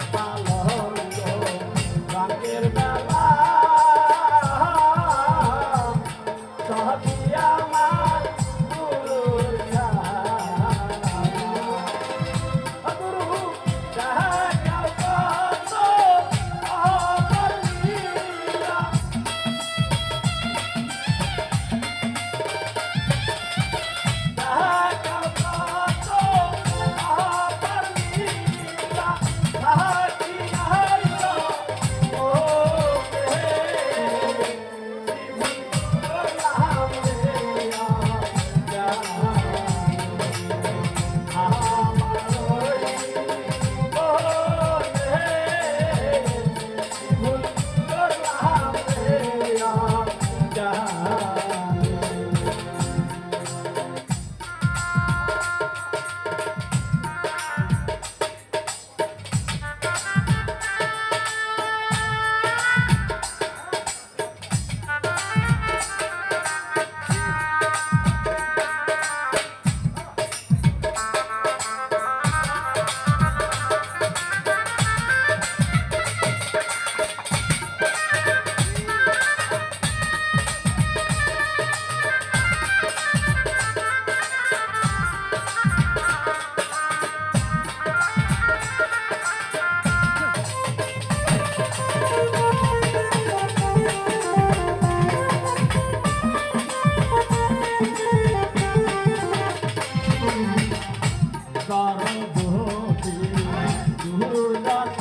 Follow me. সরবতী Durga